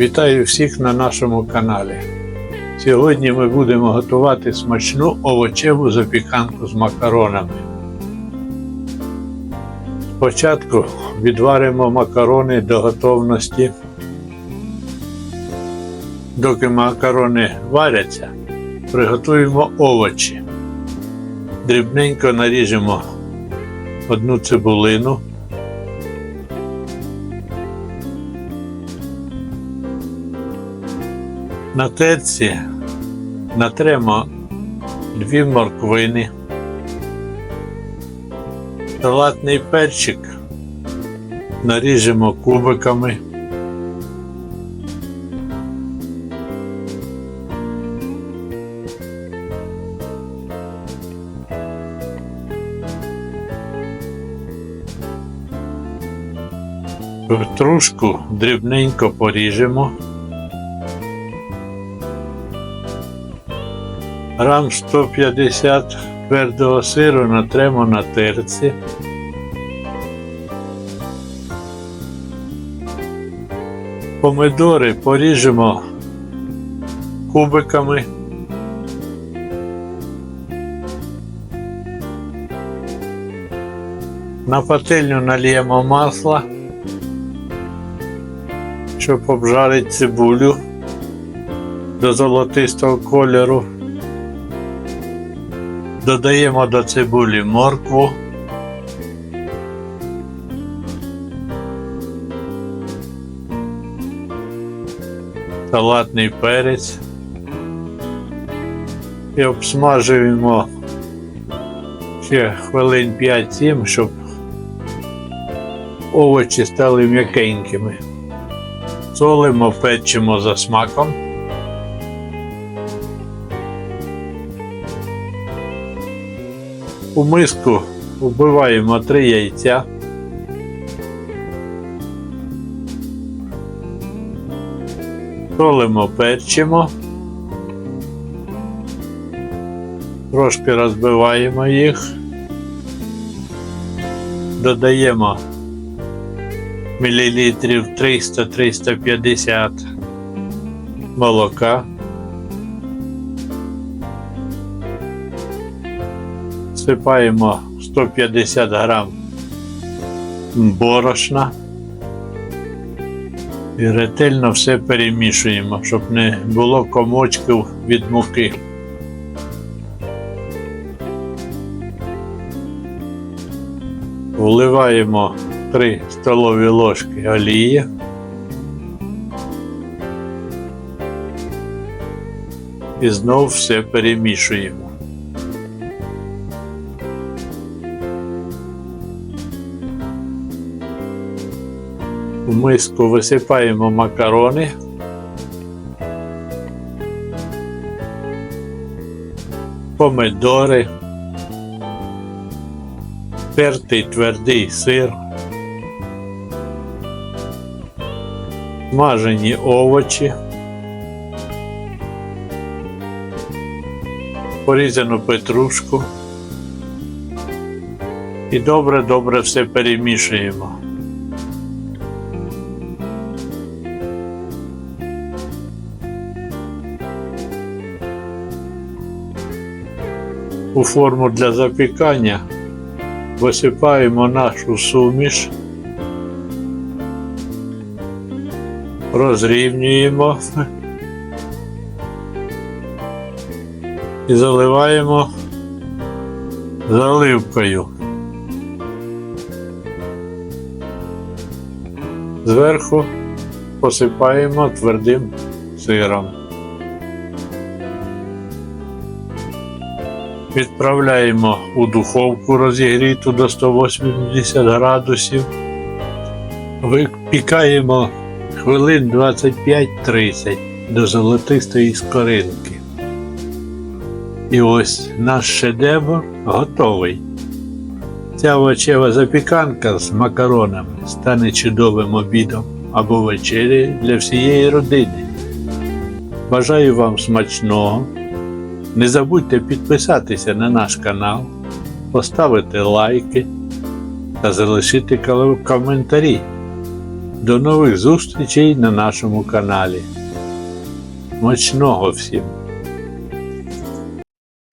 Вітаю всіх на нашому каналі. Сьогодні ми будемо готувати смачну овочеву запіканку з макаронами. Спочатку відваримо макарони до готовності. Доки макарони варяться, приготуємо овочі. Дрібненько наріжемо одну цибулину. На терці натремо дві морквини, салатний перчик наріжемо кубиками. Петрушку дрібненько поріжемо. Грам 150 твердого сиру натремо на терці. Помидори поріжемо кубиками. На пательню нальємо масло, щоб обжарити цибулю до золотистого кольору. Додаємо до цибулі моркву. Салатний перець. І обсмажуємо ще хвилин 5-7, щоб овочі стали м'якенькими. Солимо, печимо за смаком. У миску вбиваємо три яйця. Солимо, перчимо. Трошки розбиваємо їх. Додаємо мілілітрів 300-350 молока. Всипаємо 150 грам борошна і ретельно все перемішуємо, щоб не було комочків від муки. Вливаємо 3 столові ложки олії. І знов все перемішуємо. В миску висипаємо макарони. Помидори, тертий твердий сир, смажені овочі, порізану петрушку і добре-добре все перемішуємо. У форму для запікання висипаємо нашу суміш, розрівнюємо і заливаємо заливкою. Зверху посипаємо твердим сиром. Відправляємо у духовку розігріту до 180 градусів. Випікаємо хвилин 25-30 до золотистої скоринки. І ось наш шедевр готовий. Ця овочева запіканка з макаронами стане чудовим обідом або вечерею для всієї родини. Бажаю вам смачного! Не забудьте підписатися на наш канал, поставити лайки та залишити коментарі. До нових зустрічей на нашому каналі. Мочного всім!